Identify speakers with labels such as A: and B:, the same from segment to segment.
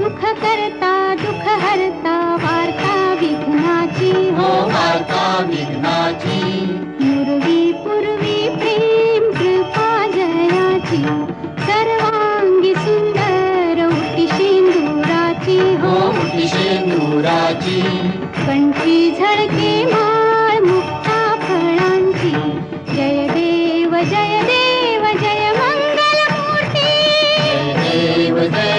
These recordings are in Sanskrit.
A: सुख करता दुख हरता वार्ता विघ्नाची
B: हो। वार्ता विघ्नाची।
A: पूर्वी पूर्वी प्रेम कृपा जयाची। सर्वांगी
B: हर्ता
A: वर्ता
B: विघ्नार्ता विघ्नाया
A: सर्वाङ्गी सुन्दरी सेन्दूरा मुक्ता फळांची। जय देव जय देव जय
B: मंगलमूर्ती। जय देव जय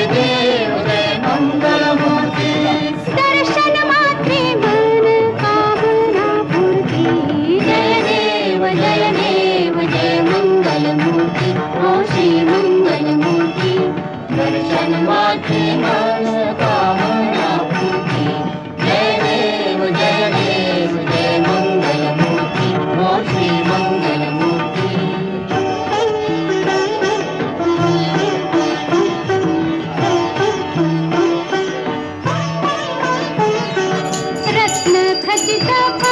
B: हसता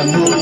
C: amor.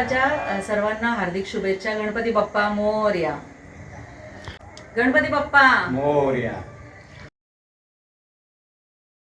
C: बाप्पाच्या सर्वांना हार्दिक शुभेच्छा. गणपती बाप्पा मोर्या. गणपती बाप्पा.
D: मोर्या.